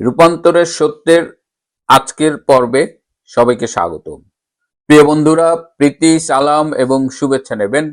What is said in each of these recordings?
রূপান্তরের সত্যের আজকের পর্বে সবাইকে স্বাগত। প্রিয় বন্ধুরা, প্রীতি, সালাম এবং শুভেচ্ছা নেবেন।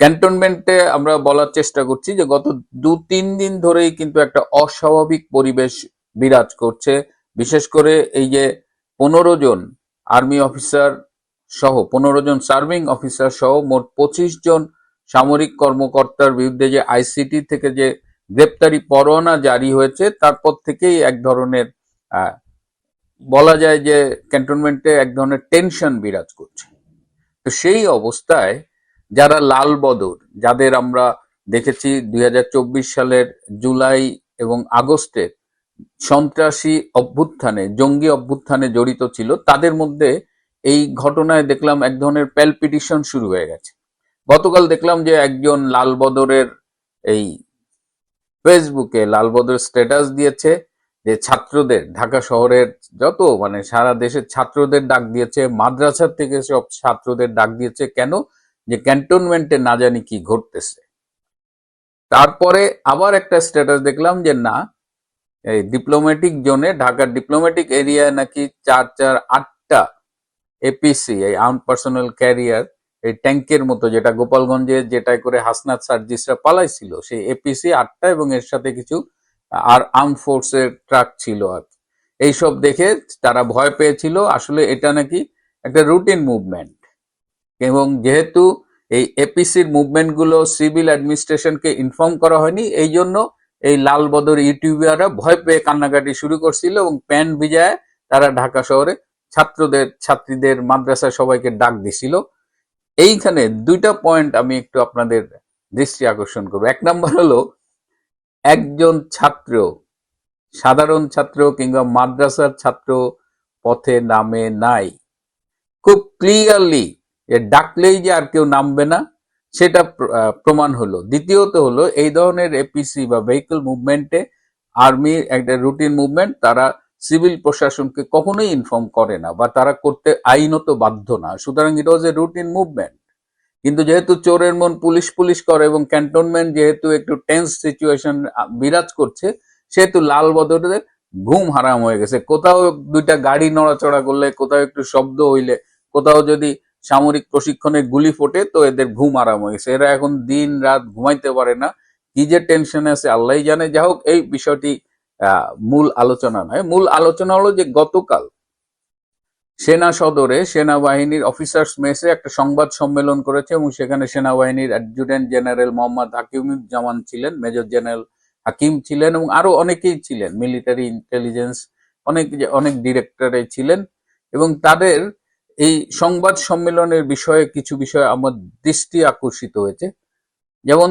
ক্যান্টনমেন্টে আমরা বলার চেষ্টা করছি যে গত দু তিন দিন ধরেই কিন্তু একটা অস্বাভাবিক পরিবেশ বিরাজ করছে। বিশেষ করে এই যে পনেরো জন আর্মি অফিসার সহ, পনেরো জন সার্ভিং অফিসার সহ মোট পঁচিশ জন সামরিক কর্মকর্তার বিরুদ্ধে যে আইসিটি থেকে যে গ্রেপ্তারি পরোয়ানা জারি হয়েছে। তারপর থেকেই এক ধরনের বলা যায় যে ক্যান্টনমেন্টে এক ধরনের টেনশন বিরাজ করছে। তো সেই অবস্থায় যারা লাল বদর, যাদের আমরা দেখেছি দুই হাজার চব্বিশ সালের জুলাই এবং আগস্টে সন্ত্রাসী অভ্যুত্থানে, জঙ্গি অভ্যুত্থানে জড়িত ছিল, তাদের মধ্যে এই ঘটনায় দেখলাম এক ধরনের প্যালপিটিশন শুরু হয়ে গেছে। গতকাল দেখলাম যে একজন লাল বদরের এই ফেসবুকে লালবদর স্ট্যাটাস দিয়েছে যে ছাত্রদের, ঢাকা শহরের যত মানে সারা দেশের ছাত্রদের ডাক দিয়েছে, মাদ্রাসার থেকে সব ছাত্রদের ডাক দিয়েছে, কেন? যে ক্যান্টনমেন্টে না জানি কি ঘটতেছে। তারপরে আবার একটা স্ট্যাটাস দেখলাম যে না, এই ডিপ্লোম্যাটিক জোনে ঢাকার ডিপ্লোম্যাটিক এরিয়ায় নাকি চার চার আটটা এপিসি এই আর্ম পার্সোনাল ক্যারিয়ার এই ট্যাঙ্কের মতো যেটা গোপালগঞ্জে যেটাই করে হাসনাত সার্জিসরা পালাইছিল, সেই এপিসি আটটা এবং এর সাথে কিছু আর আর্ম ফোর্সের ট্রাক ছিল আর এইসব দেখে তারা ভয় পেয়েছিল। আসলে এটা নাকি একটা রুটিন মুভমেন্ট। এবং যেহেতু এই এপিসির মুভমেন্টগুলো সিভিল অ্যাডমিনিস্ট্রেশনকে ইনফর্ম করা হয়নি, এই জন্য এই লাল বদর ইউটিউবাররা ভয় পেয়ে কান্নাকাটি শুরু করছিল এবং প্যান ভিজায় তারা ঢাকা শহরে ছাত্রদের, ছাত্রীদের মাদ্রাসা সবাইকে ডাক দিছিল। এইখানে দুইটা পয়েন্ট আমি একটু আপনাদের দৃষ্টি আকর্ষণ করব। এক নম্বর হলো, একজন ছাত্র, সাধারণ ছাত্র কিংবা মাদ্রাসার ছাত্র পথে নামে নাই। খুব ক্লিয়ারলি ডাকলেই যে আর কেউ নামবে না, সেটা প্রমাণ হলো। দ্বিতীয়ত হলো, এই ধরনের এপিসি বা ভেহিকল মুভমেন্টে আর্মির একটা রুটিন মুভমেন্ট তারা সিভিল প্রশাসনকে কখনোই ইনফর্ম করে না বা তারা করতে আইনত বাধ্য না। সুতরাং ইট ওয়াজ এ রুটিন মুভমেন্ট কিন্তু যেহেতু চোরের মন পুলিশ পুলিশ করে এবং ক্যান্টনমেন্ট যেহেতু একটু টেন্স সিচুয়েশন বিরাজ করছে, সেহেতু লাল বদরের ঘুম হারাম হয়ে গেছে। কোথাও দুইটা গাড়ি নড়াচড়া করলে, কোথাও একটু শব্দ হইলে, কোথাও যদি সামরিক প্রশিক্ষণে গুলি ফোটে, তো এদের ঘুম আরাম হয়ে গেছে। এরা এখন দিন রাত ঘুমাইতে পারে না। কি যে টেনশনে আছে আল্লাহ জানে। যা হোক, এই বিষয়টি মূল আলোচনা নয়। মূল আলোচনা হলো যে গতকাল সেনা সদরে সেনাবাহিনীর অফিসার্স মেসে একটা সংবাদ সম্মেলন করেছে এবং সেখানে সেনাবাহিনীর অ্যাডজুটেন্ট জেনারেল মোহাম্মদ হাকিমুজ্জামান ছিলেন মেজর জেনারেল হাকিম ছিলেন এবং আরও অনেকেই ছিলেন মিলিটারি ইন্টেলিজেন্স অনেক অনেক ডিরেক্টরে ছিলেন এবং তাদের এই সংবাদ সম্মেলনের বিষয়ে কিছু বিষয় আমার দৃষ্টি আকর্ষিত হয়েছে। যেমন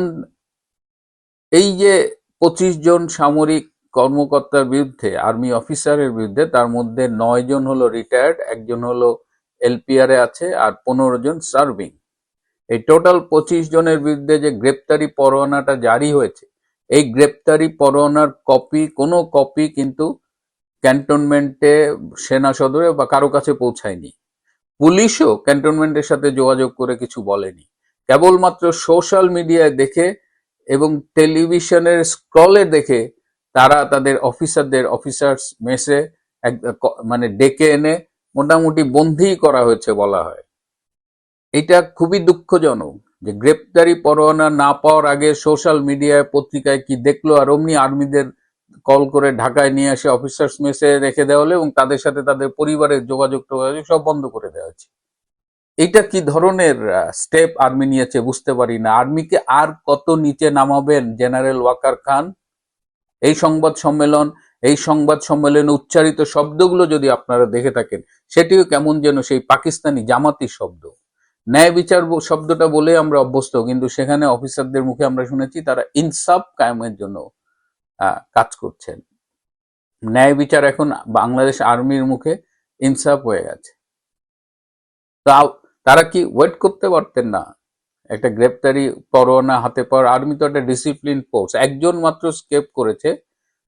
এই যে পঁচিশ জন সামরিক কর্মকর্তার বিরুদ্ধে, আর্মি অফিসারের বিরুদ্ধে, তার মধ্যে নয় জন হলো রিটায়ার্ড একজন হলো এলপিআর আছে আর পনেরো জন সার্ভিং এই টোটাল পঁচিশ জনের বিরুদ্ধে যে গ্রেপ্তারি পরোয়ানাটা জারি হয়েছে, এই গ্রেপ্তারি পরোয়ানার কপি কোনো কপি কিন্তু ক্যান্টনমেন্টে, সেনা সদরে বা কারও কাছে পৌঁছায়নি। পুলিশও ক্যান্টনমেন্টের সাথে যোগাযোগ করে কিছু বলেনি। কেবলমাত্র সোশ্যাল মিডিয়ায় দেখে এবং টেলিভিশনের স্ক্রলে দেখে তারা তাদের অফিসারদের, অফিসার্স মেসে এক মানে ডেকে এনে মোটামুটি বন্দী করা হয়েছে বলা হয়। এটা খুবই দুঃখজনক যে গ্রেপ্তারি পরোয়ানা না পাওয়ার আগে সোশ্যাল মিডিয়ায় পত্রিকায় কি দেখল আর অমনি আর্মিদের কল করে ঢাকায় নিয়ে এসে অফিসার্স মেসে রেখে দেওয়া হলো এবং তাদের সাথে তাদের পরিবারের যোগাযোগ টোগাযোগ সব বন্ধ করে দেওয়া হয়েছে। এটা কি ধরনের স্টেপ আর্মি নিয়েছে বুঝতে পারি না। আর্মিকে আর কত নিচে নামাবেন জেনারেল ওয়াকার খান? এই সংবাদ সম্মেলন, এই সংবাদ সম্মেলনে উচ্চারিত শব্দগুলো যদি আপনারা দেখে থাকেন, সেটিও কেমন যেন সেই পাকিস্তানি জামাতি শব্দ। ন্যায় বিচার শব্দটা বলে আমরা অভ্যস্ত, কিন্তু সেখানে অফিসারদের মুখে আমরা শুনেছি তারা ইনসাফ কায়েমের জন্য কাজ করছেন। ন্যায় বিচার এখন বাংলাদেশ আর্মির মুখে ইনসাফ হয়ে গেছে। তা- তারা কি ওয়েট করতে পারতেন না? একটা গ্রেপ্তারি পরোয়ানা হাতে পাওয়ার আর্মি তো একটা ডিসিপ্লিন ফোর্স একজন মাত্র স্কেপ করেছে,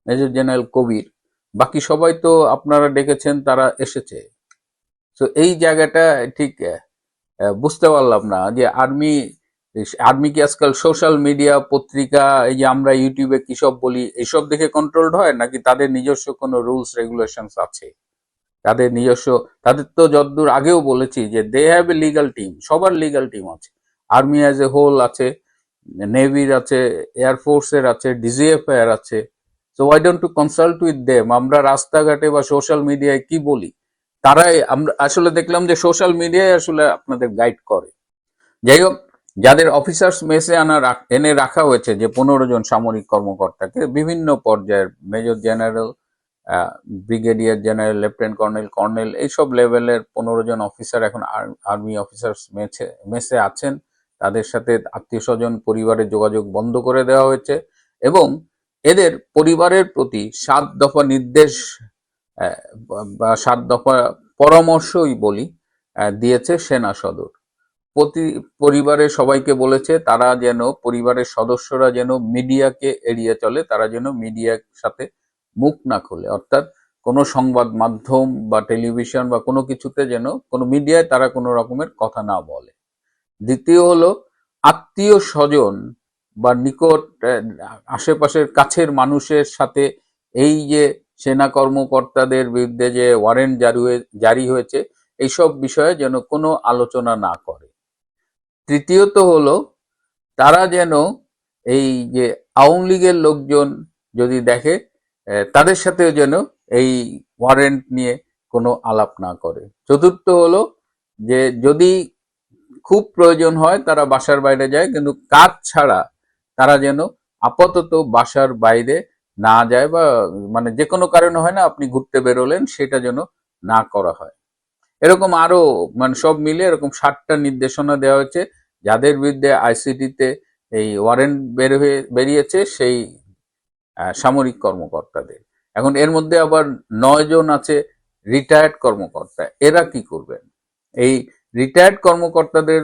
মেজর জেনারেল কবির। বাকি সবাই তো আপনারা ডেকেছেন, তারা এসেছে। তো এই জায়গাটা ঠিক বুঝতে পারলাম না যে আর্মি আর্মি কি আজকাল সোশ্যাল মিডিয়া পত্রিকা, এই যে আমরা ইউটিউবে কি সব বলি এইসব দেখে কন্ট্রোলড হয়? নাকি তাদের নিজস্ব কোনো রুলস রেগুলেশনস আছে? তাদের নিজস্ব, তাদের তো যতদূর আগেও বলেছি যে they have a legal team সবার লিগাল টিম আছে। আর্মি অ্যাজ এ হোল আছে নেভির আছে এয়ারফোর্সের আছে ডিজিএফ এর আছে। So why don't to consult with them আমরা রাস্তাঘাটে বা সোশ্যাল মিডিয়ায় কি বলি? তারাই, আমরা আসলে দেখলাম যে সোশ্যাল মিডিয়ায় আসলে আপনাদের গাইড করে। যাই হোক, যাদের অফিসার্স মেসে আনা এনে রাখা হয়েছে যে পনেরো জন সামরিক কর্মকর্তাকে বিভিন্ন পর্যায়ের major general brigadier general lieutenant colonel colonel এইসব লেভেলের পনেরো জন অফিসার এখন আর্মি অফিসার্স মেসে মেসে আছেন। তাদের সাথে আত্মীয় স্বজন, পরিবারের যোগাযোগ বন্ধ করে দেওয়া হয়েছে এবং এদের পরিবারের প্রতি সাত দফা নির্দেশ বা- সাত দফা পরামর্শই বলি দিয়েছে সেনা সদর। প্রতি পরিবারের সবাইকে বলেছে, তারা যেন, পরিবারের সদস্যরা যেন মিডিয়াকে এড়িয়ে চলে, তারা যেন মিডিয়ার সাথে মুখ না খোলে। অর্থাৎ কোনো সংবাদ মাধ্যম বা টেলিভিশন বা কোনো কিছুতে যেন, কোনো মিডিয়ায় তারা কোনো রকমের কথা না বলে। দ্বিতীয় হলো আত্মীয় স্বজন বা নিকট আশেপাশের কাছের মানুষের সাথে এই যে সেনা কর্মকর্তাদের বিরুদ্ধে যে ওয়ারেন্ট জারি হয়ে- জারি হয়েছে, এইসব বিষয়ে যেন কোনো আলোচনা না করে। তৃতীয়ত হলো তারা যেন এই যে আওয়ামী লীগের লোকজন যদি দেখে তাদের সাথেও যেন এই ওয়ারেন্ট নিয়ে কোনো আলাপ না করে। চতুর্থ হলো যে যদি খুব প্রয়োজন হয় তারা বাসার বাইরে যায়, কিন্তু কাজ ছাড়া তারা যেন আপাতত বাসার বাইরে না যায় বা মানে যে কোনো কারণে হয় না আপনি ঘুরতে বেরোলেন, সেটা যেন না করা হয়। এরকম আরও মানে সব মিলে এরকম ষাটটা নির্দেশনা দেওয়া হয়েছে, যাদের বিরুদ্ধে আইসিটিতে এই ওয়ারেন্ট বের হয়ে, বেরিয়েছে সেই সামরিক কর্মকর্তাদের। এখন এর মধ্যে আবার নয় জন আছে রিটায়ার্ড কর্মকর্তা, এরা কি করবেন? এই রিটায়ার্ড কর্মকর্তাদের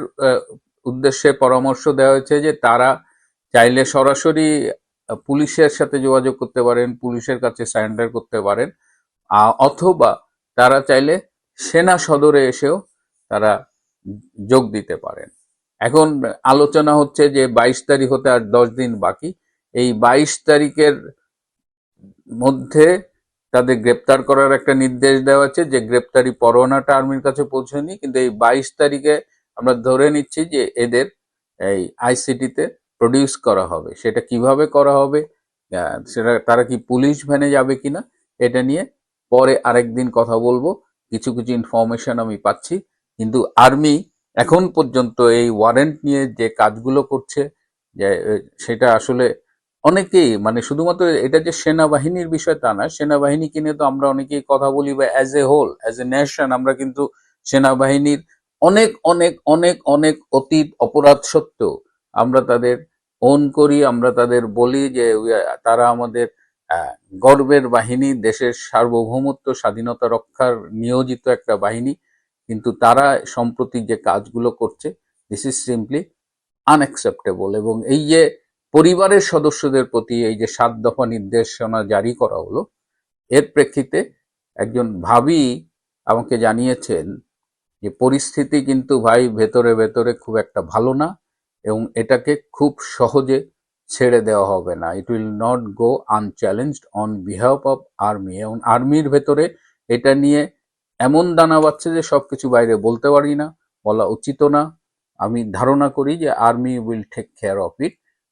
উদ্দেশ্যে পরামর্শ দেওয়া হয়েছে যে তারা চাইলে সরাসরি পুলিশের সাথে যোগাযোগ করতে পারেন, পুলিশের কাছে সারেন্ডার করতে পারেন অথবা তারা চাইলে সেনা সদরে এসেও তারা যোগ দিতে পারেন। এখন আলোচনা হচ্ছে যে বাইশ তারিখ হতে আর দশ দিন বাকি। এই বাইশ তারিখের মধ্যে তাদের গ্রেপ্তার করার একটা নির্দেশ দেওয়া আছে যে গ্রেপ্তারি পরোয়ানাটা আর্মির কাছে পৌঁছয়নি কিন্তু এই বাইশ তারিখে আমরা ধরে নিচ্ছি যে এদের এই আইসিটিতে প্রডিউস করা হবে। সেটা কীভাবে করা হবে? সেটা তারা কি পুলিশ ভ্যানে যাবে কিনা? এটা নিয়ে পরে আরেকদিন কথা বলব। কিছু কিছু ইনফরমেশন আমি পাচ্ছি। কিন্তু আর্মি এখন পর্যন্ত এই ওয়ারেন্ট নিয়ে যে কাজগুলো করছে, যে, সেটা আসলে অনেকেই মানে শুধুমাত্র এটা যে সেনাবাহিনীর বিষয় তা না সেনাবাহিনী কিনে তো আমরা অনেকেই কথা বলি বা as a whole as a nation আমরা কিন্তু সেনাবাহিনীর অনেক অনেক অনেক অনেক অতীত অপরাধ সত্ত্বেও আমরা তাদের ওন করি, আমরা তাদের বলি যে তারা আমাদের গর্বের বাহিনী, দেশের সার্বভৌমত্ব, স্বাধীনতা রক্ষার নিয়োজিত একটা বাহিনী। কিন্তু তারা সম্প্রতি যে কাজগুলো করছে দিস ইজ সিম্পলি আনএক্সেপ্টেবল এবং এই যে পরিবারের সদস্যদের প্রতি এই যে সাত দফা নির্দেশনা জারি করা হলো, এর প্রেক্ষিতে একজন ভাবি আমাকে জানিয়েছেন যে পরিস্থিতি কিন্তু ভাই ভেতরে ভেতরে খুব একটা ভালো না এবং এটাকে খুব সহজে ছেড়ে দেওয়া হবে না। It will not go unchallenged on behalf of army এবং আর্মির ভেতরে এটা নিয়ে এমন দানা বাচ্ছে যে সব কিছু বাইরে বলতে পারি না, বলা উচিত না। আমি ধারণা করি যে army will take care of it